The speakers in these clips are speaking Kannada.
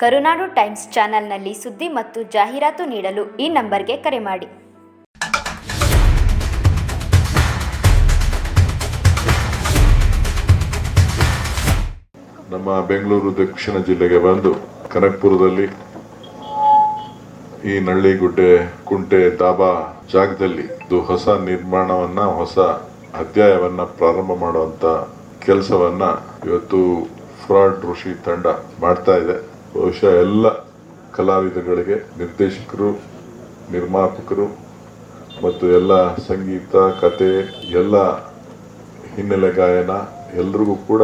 ಕರುನಾಡು ಟೈಮ್ಸ್ ಚಾನೆಲ್ನಲ್ಲಿ ಸುದ್ದಿ ಮತ್ತು ಜಾಹೀರಾತು ನೀಡಲು ಈ ನಂಬರ್ಗೆ ಕರೆ ಮಾಡಿ. ನಮ್ಮ ಬೆಂಗಳೂರು ದಕ್ಷಿಣ ಜಿಲ್ಲೆಗೆ ಬಂದು ಕನಕ್ಪುರದಲ್ಲಿ ಈ ನಳ್ಳಿಗುಡ್ಡೆ ಕುಂಟೆ ದಾಬಾ ಜಾಗದಲ್ಲಿ ಇದು ಹೊಸ ನಿರ್ಮಾಣವನ್ನ, ಹೊಸ ಅಧ್ಯಾಯವನ್ನ ಪ್ರಾರಂಭ ಮಾಡುವಂತ ಕೆಲಸವನ್ನ ಇವತ್ತು ಫ್ರಾಡ್ ಋಷಿ ತಂಡ ಮಾಡ್ತಾ ಇದೆ. ಬಹುಶಃ ಎಲ್ಲ ಕಲಾವಿದಗಳಿಗೆ ನಿರ್ದೇಶಕರು, ನಿರ್ಮಾಪಕರು ಮತ್ತು ಎಲ್ಲ ಸಂಗೀತ, ಕತೆ, ಎಲ್ಲ ಹಿನ್ನೆಲೆ ಗಾಯನ ಎಲ್ರಿಗೂ ಕೂಡ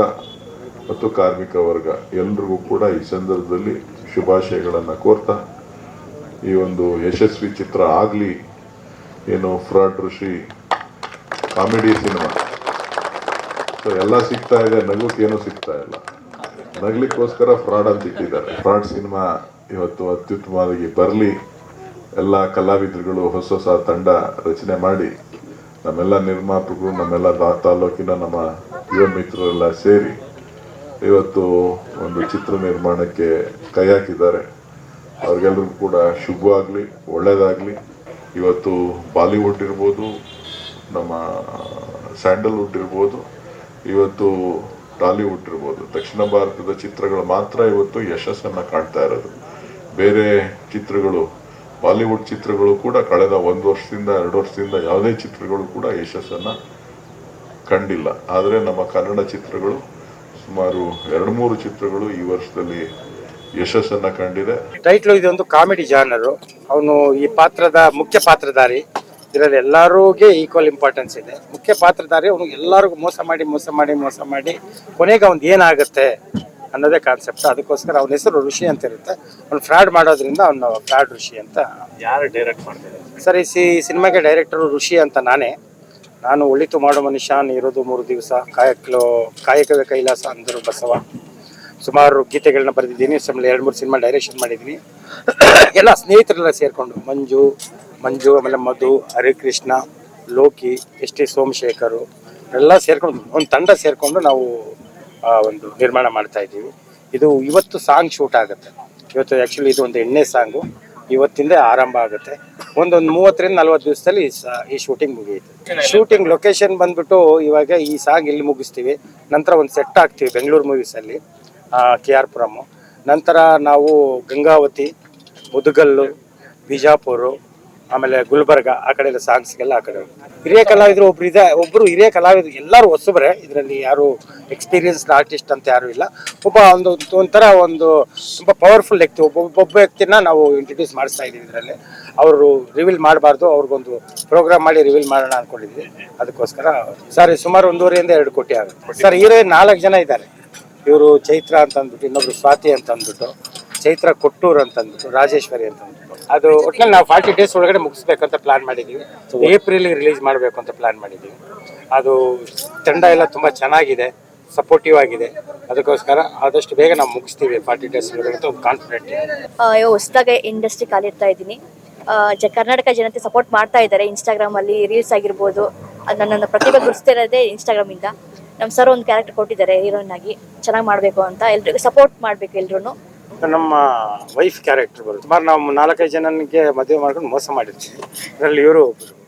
ಮತ್ತು ಕಾರ್ಮಿಕ ವರ್ಗ ಎಲ್ರಿಗೂ ಕೂಡ ಈ ಸಂದರ್ಭದಲ್ಲಿ ಶುಭಾಶಯಗಳನ್ನು ಕೋರ್ತಾ, ಈ ಒಂದು ಯಶಸ್ವಿ ಚಿತ್ರ ಆಗಲಿ ಏನು fraud Rishi comedy cinema. So ಎಲ್ಲ ಸಿಗ್ತಾ ಇದೆ ನಗುಕ್ಕೇನು ಸಿಗ್ತಾ ಇಲ್ಲ. ನಗ್ಲಿಕ್ಕೋಸ್ಕರ ಫ್ರಾಡ್ ಅಂತ ಇಟ್ಟಿದ್ದಾರೆ. ಫ್ರಾಡ್ ಸಿನಿಮಾ ಇವತ್ತು ಅತ್ಯುತ್ತಮವಾಗಿ ಬರಲಿ, ಎಲ್ಲ ಕಲಾವಿದರುಗಳು ಹೊಸ ಹೊಸ ತಂಡ ರಚನೆ ಮಾಡಿ, ನಮ್ಮೆಲ್ಲ ನಿರ್ಮಾಪಕರು, ನಮ್ಮೆಲ್ಲ ತಾಲೂಕಿನ ನಮ್ಮ ಯುವ ಮಿತ್ರರೆಲ್ಲ ಸೇರಿ ಇವತ್ತು ಒಂದು ಚಿತ್ರ ನಿರ್ಮಾಣಕ್ಕೆ ಕೈ ಹಾಕಿದ್ದಾರೆ. ಅವ್ರಿಗೆಲ್ಲರೂ ಕೂಡ ಶುಭವಾಗಲಿ ಒಳ್ಳೆಯದಾಗಲಿ ಇವತ್ತು ಬಾಲಿವುಡ್ ಇರ್ಬೋದು, ನಮ್ಮ ಸ್ಯಾಂಡಲ್ವುಡ್ ಇರ್ಬೋದು. ಇವತ್ತು ಟಾಲಿವುಡ್ ಇರ್ಬೋದು, ದಕ್ಷಿಣ ಭಾರತದ ಚಿತ್ರಗಳು ಮಾತ್ರ ಇವತ್ತು ಯಶಸ್ಸನ್ನು ಕಾಣ್ತಾ ಇರೋದು. ಬೇರೆ ಚಿತ್ರಗಳು, ಬಾಲಿವುಡ್ ಚಿತ್ರಗಳು ಕೂಡ ಕಳೆದ ಒಂದು ವರ್ಷದಿಂದ, ಎರಡು ವರ್ಷದಿಂದ ಯಾವುದೇ ಚಿತ್ರಗಳು ಕೂಡ ಯಶಸ್ಸನ್ನು ಕಂಡಿಲ್ಲ. ಆದರೆ ನಮ್ಮ ಕನ್ನಡ ಚಿತ್ರಗಳು ಸುಮಾರು ಎರಡು ಮೂರು ಚಿತ್ರಗಳು ಈ ವರ್ಷದಲ್ಲಿ ಯಶಸ್ಸನ್ನು ಕಂಡಿದೆ. ಟೈಟ್ಲು ಇದೊಂದು ಕಾಮಿಡಿ ಜಾನರು ಅವನು ಈ ಪಾತ್ರದ ಮುಖ್ಯ ಪಾತ್ರಧಾರಿ. ಇದರಲ್ಲಿ ಎಲ್ಲರಿಗೂ ಈಕ್ವಲ್ ಇಂಪಾರ್ಟೆನ್ಸ್ ಇದೆ. ಮುಖ್ಯ ಪಾತ್ರಧಾರಿ ಅವನು ಎಲ್ಲರಿಗೂ ಮೋಸ ಮಾಡಿ ಮೋಸ ಮಾಡಿ ಮೋಸ ಮಾಡಿ ಕೊನೆಗೆ ಅವ್ನು ಏನಾಗುತ್ತೆ ಅನ್ನೋದೇ ಕಾನ್ಸೆಪ್ಟ್ ಅದಕ್ಕೋಸ್ಕರ ಅವನ ಹೆಸರು ಋಷಿ ಅಂತ ಇರುತ್ತೆ. ಅವ್ನು ಫ್ರಾಡ್ ಮಾಡೋದ್ರಿಂದ ಅವನು ಫ್ರಾಡ್ ಋಷಿ ಅಂತ. ಯಾರು ಡೈರೆಕ್ಟ್ ಮಾಡ್ತಾರೆ? ಸರ್ ಈ ಸಿ ಸಿನಿಮಾಗೆ ಡೈರೆಕ್ಟರು ಋಷಿ ಅಂತ ನಾನೇ. ನಾನು ಒಳಿತು ಮಾಡೋ ಮನುಷ್ಯ ಇರೋದು ಮೂರು ದಿವಸ ಕಾಯಕಲು ಕಾಯಕವೇ ಕೈಲಾಸ ಅಂದರು ಬಸವ. ಸುಮಾರು ಗೀತೆಗಳನ್ನ ಬರೆದಿದ್ದೀನಿ. ಎರಡು ಮೂರು ಸಿನಿಮಾ ಡೈರೆಕ್ಷನ್ ಮಾಡಿದ್ದೀನಿ. ಎಲ್ಲ ಸ್ನೇಹಿತರೆಲ್ಲ ಸೇರಿಕೊಂಡು ಮಂಜು ಮಂಜು, ಆಮೇಲೆ ಮಧು, ಹರಿಕೃಷ್ಣ, ಲೋಕಿ, ಎಸ್ ಟಿ ಸೋಮಶೇಖರು, ಎಲ್ಲ ಸೇರ್ಕೊಂಡು, ಒಂದು ತಂಡ ಸೇರಿಕೊಂಡು ನಾವು ಒಂದು ನಿರ್ಮಾಣ ಮಾಡ್ತಾ ಇದ್ದೀವಿ. ಇದು ಇವತ್ತು ಸಾಂಗ್ ಶೂಟ್ ಆಗುತ್ತೆ. ಇವತ್ತು ಆ್ಯಕ್ಚುಲಿ ಇದು ಒಂದು ಎಣ್ಣೆ ಸಾಂಗು ಇವತ್ತಿಂದ ಆರಂಭ ಆಗುತ್ತೆ. ಒಂದೊಂದು ಮೂವತ್ತರಿಂದ ನಲ್ವತ್ತು ದಿವಸದಲ್ಲಿ ಈ ಶೂಟಿಂಗ್ ಮುಗಿಯುತ್ತೆ. ಶೂಟಿಂಗ್ ಲೊಕೇಶನ್ ಬಂದ್ಬಿಟ್ಟು ಇವಾಗ ಈ ಸಾಂಗ್ ಇಲ್ಲಿ ಮುಗಿಸ್ತೀವಿ. ನಂತರ ಒಂದು ಸೆಟ್ ಆಗ್ತೀವಿ ಬೆಂಗಳೂರು ಮೂವೀಸಲ್ಲಿ ಕೆ ಆರ್ ಪುರಮು ನಂತರ ನಾವು ಗಂಗಾವತಿ, ಮುದುಗಲ್ಲು, ಬಿಜಾಪುರ ಆಮೇಲೆ ಗುಲ್ಬರ್ಗ, ಆ ಕಡೆ ಎಲ್ಲ ಸಾಂಗ್ಸ್ಗೆಲ್ಲ ಆ ಕಡೆ. ಹಿರಿಯ ಕಲಾವಿದರು ಒಬ್ರು ಇದೆ, ಒಬ್ರು ಹಿರಿಯ ಕಲಾವಿದರು, ಎಲ್ಲರೂ ಹೊಸಬ್ರೆ. ಇದರಲ್ಲಿ ಯಾರು ಎಕ್ಸ್ಪೀರಿಯನ್ಸ್ಡ್ ಆರ್ಟಿಸ್ಟ್ ಅಂತ ಯಾರು ಇಲ್ಲ. ಒಬ್ಬ ಒಂದು, ಒಂಥರ ಒಂದು ತುಂಬ ಪವರ್ಫುಲ್ ವ್ಯಕ್ತಿ, ಒಬ್ಬ ಒಬ್ಬ ವ್ಯಕ್ತಿನ ನಾವು ಇಂಟ್ರೊಡ್ಯೂಸ್ ಮಾಡಿಸ್ತಾ ಇದ್ದೀವಿ ಇದರಲ್ಲಿ. ಅವರು ರಿವೀಲ್ ಮಾಡಬಾರ್ದು, ಅವ್ರಿಗೊಂದು ಪ್ರೋಗ್ರಾಮ್ ಮಾಡಿ ರಿವೀಲ್ ಮಾಡೋಣ ಅಂದ್ಕೊಂಡಿದ್ವಿ ಅದಕ್ಕೋಸ್ಕರ ಸರ್, ಸುಮಾರು ಒಂದೂವರೆಯಿಂದ ಎರಡು ಕೋಟಿ ಆಗುತ್ತೆ. ಸರ್ ಹೀರೋಯಿನ್ ನಾಲ್ಕು ಜನ ಇದ್ದಾರೆ. ಇವರು ಚೈತ್ರ ಅಂತ ಅಂದ್ಬಿಟ್ಟು ಇನ್ನೊಬ್ರು ಸ್ವಾತಿ ಅಂತ ಅಂದ್ಬಿಟ್ಟು ಚೈತ್ರ ಕೊಟ್ಟೂರ್ ಅಂತ ಅಂದ್ಬಿಟ್ಟು ರಾಜೇಶ್ವರಿ ಅಂತ ಅಂದ್ಬಿಟ್ಟು ಅದು ಒಟ್ನಲ್ಲಿ ನಾವು ಫಾರ್ಟಿ ಡೇಸ್ ಒಳಗಡೆ ಮುಗಿಸ್ಬೇಕಂತ ಪ್ಲಾನ್ ಮಾಡಿದ್ದೀವಿ ಏಪ್ರಿಲ್ ರಿಲೀಸ್ ಮಾಡಬೇಕು ಅಂತ ಪ್ಲಾನ್ ಮಾಡಿದ್ದೀವಿ ಅದು ತಂಡ ಎಲ್ಲ ತುಂಬ ಚೆನ್ನಾಗಿದೆ ಸಪೋರ್ಟಿವ್ ಆಗಿದೆ. ಅದಕ್ಕೋಸ್ಕರ ಆದಷ್ಟು ಬೇಗ ನಾವು ಮುಗಿಸ್ತೀವಿ ಫಾರ್ಟಿ ಡೇಸ್ ಒಳಗಡೆ ಅಂತ ಒಂದು ಕಾನ್ಫಿಡೆಂಟ್ ಇದೆ ಹೊಸದಾಗಿ ಇಂಡಸ್ಟ್ರಿ ಕಾಲಿಡ್ತಾ ಇದ್ದೀನಿ. ಜ ಕರ್ನಾಟಕ ಜನತೆ ಸಪೋರ್ಟ್ ಮಾಡ್ತಾ ಇದ್ದಾರೆ. ಇನ್ಸ್ಟಾಗ್ರಾಮ್ ಅಲ್ಲಿ ರೀಲ್ಸ್ ಆಗಿರ್ಬೋದು ನನ್ನ ಪ್ರತಿಭೆ ಗುರುತಿಸ್ತಿರೋದೇ ಇನ್ಸ್ಟಾಗ್ರಾಮ್ ಇಂದ. ನಮ್ಮ ಸರ್ ಒಂದು ಕ್ಯಾರೆಕ್ಟರ್ ಕೊಟ್ಟಿದ್ದಾರೆ ಹೀರೋಯಿನ್ ಆಗಿ. ಚೆನ್ನಾಗಿ ಮಾಡಬೇಕು ಅಂತ ಎಲ್ರಿಗೂ ಸಪೋರ್ಟ್ ಮಾಡಬೇಕು ಎಲ್ರು ನಮ್ಮ ವೈಫ್ ಕ್ಯಾರೆಕ್ಟರ್ ಬರುತ್ತೆ. ಸುಮಾರು ನಾವು ನಾಲ್ಕೈದು ಜನನಿಗೆ ಮದುವೆ ಮಾಡ್ಕೊಂಡು ಮೋಸ ಮಾಡಿರ್ತೀವಿ. ಅದರಲ್ಲಿ ಇವರು